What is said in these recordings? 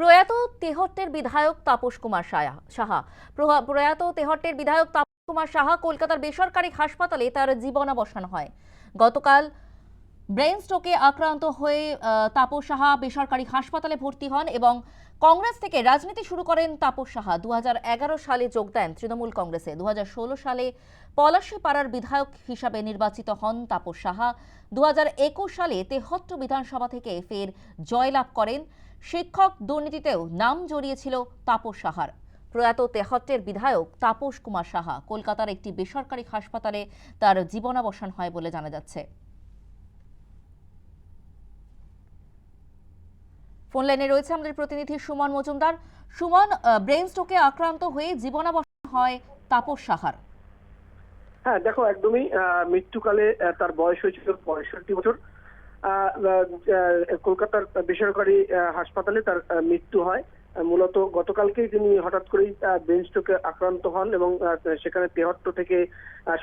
প্রয়াত তেহট্টের বিধায়ক তাপস কুমার সাহা প্রয়াত তেহট্টের বিধায়ক তাপস কুমার সাহা কলকাতার বেসরকারি হাসপাতালে তার জীবনাবসান হয়। গতকাল ব্রেন স্ট্রোকে আক্রান্ত হয়ে তাপস সাহা বেসরকারি হাসপাতালে ভর্তি হন এবং কংগ্রেস থেকে রাজনীতি শুরু করেন তাপস সাহা। দু হাজার এগারো সালে যোগ দেন তৃণমূল কংগ্রেসে। দু হাজার ষোলো সালে পলাশীপাড়ার বিধায়ক হিসাবে নির্বাচিত হন তাপস সাহা। দু হাজার একুশ সালে তেহট্ট বিধানসভা থেকে ফের জয়লাভ করেন। শিক্ষক দুর্নীতিতেও নাম জড়িয়েছিল তাপস সাহার। প্রয়াত তেহট্টের বিধায়ক তাপস কুমার সাহা কলকাতার একটি বেসরকারি হাসপাতালে তার জীবনাবসান হয় বলে জানা যাচ্ছে। ফোন লাইনে রয়েছে আমাদের প্রতিনিধি সুমন মজুমদার। সুমন ব্রেন স্ট্রোকে আক্রান্ত হয়ে জীবনাবসান হয় তাপস সাহার। হ্যাঁ দেখো, একদমই মৃত্যুকালে তার বয়স হয়েছিল পঁয়ষট্টি বছর। কলকাতার বেসরকারি হাসপাতালে তার মৃত্যু হয়। মূলত গতকালকেই তিনি হঠাৎ করেই ব্রেন স্ট্রোকে আক্রান্ত হন এবং সেখানে তেহট্ট থেকে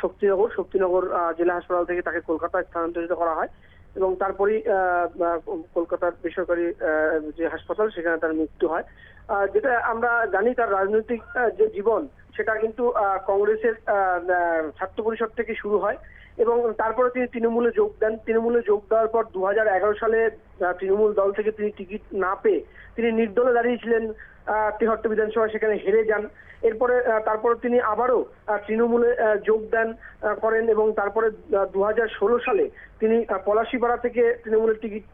শক্তিনগর শক্তিনগর জেলা হাসপাতাল থেকে তাকে কলকাতায় স্থানান্তরিত করা হয় এবং তারপরেই কলকাতার বেসরকারি যে হাসপাতাল সেখানে তার মৃত্যু হয়। যেটা আমরা জানি তার রাজনৈতিক যে জীবন সেটা কিন্তু কংগ্রেসের ছাত্র পরিষদ থেকে শুরু হয় এবং তারপরে তিনি তৃণমূলে যোগ দেন। তৃণমূলে যোগ দেওয়ার পর দু হাজার এগারো সালে তৃণমূল দল থেকে তিনি টিকিট না পেয়ে তিনি নির্দলে দাঁড়িয়েছিলেন তেহট্ট বিধানসভা সেখানে হেরে যান। এরপরে তারপরে তিনি আবারও তৃণমূলে আহ, যোগ দেন করেন এবং তারপরে দু হাজার ষোলো সালে তিনি পলাশীপাড়া থেকে তৃণমূলের টিকিট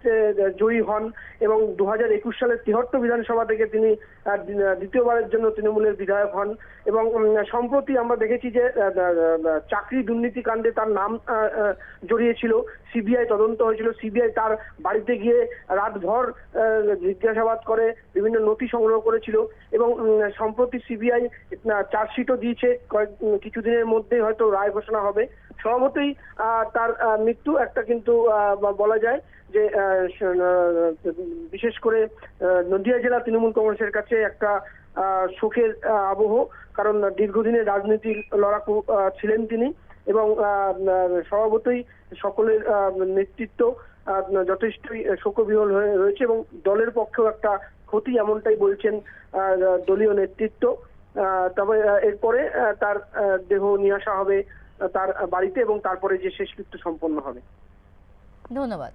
জয়ী হন এবং দু হাজার একুশ সালে তিহট্ট বিধানসভা থেকে তিনি দ্বিতীয়বারের জন্য তৃণমূলের বিধায়ক হন এবং সম্প্রতি আমরা দেখেছি যে চাকরি দুর্নীতি কাণ্ডে তার নাম জড়িয়েছিল। সিবিআই তদন্ত হয়েছিল। সিবিআই তার বাড়িতে গিয়ে রাতভর জিজ্ঞাসাবাদ করে বিভিন্ন নথি সংগ্রহ করেছিল এবং সম্প্রতি সিবিআই চার্জশিটও দিয়েছে। কয়েক কিছুদিনের মধ্যেই হয়তো রায় ঘোষণা হবে। আহ, তার মৃত্যু একটা কিন্তু বলা যায় যে বিশেষ করে নদিয়া জেলা তৃণমূল কংগ্রেসের কাছে একটা শোকের আবহ, কারণ দীর্ঘদিনের রাজনীতির লড়াকু ছিলেন তিনি এবং স্বভাবতই সকলের নেতৃত্ব যথেষ্টই শোকবিহল হয়ে রয়েছে এবং দলের পক্ষেও একটা ক্ষতি এমনটাই বলছেন দলীয় নেতৃত্ব। তবে এরপরে তার দেহ নিয়ে আসা হবে তার বাড়িতে এবং তারপরে যে শেষকৃত্য সম্পন্ন হবে। ধন্যবাদ।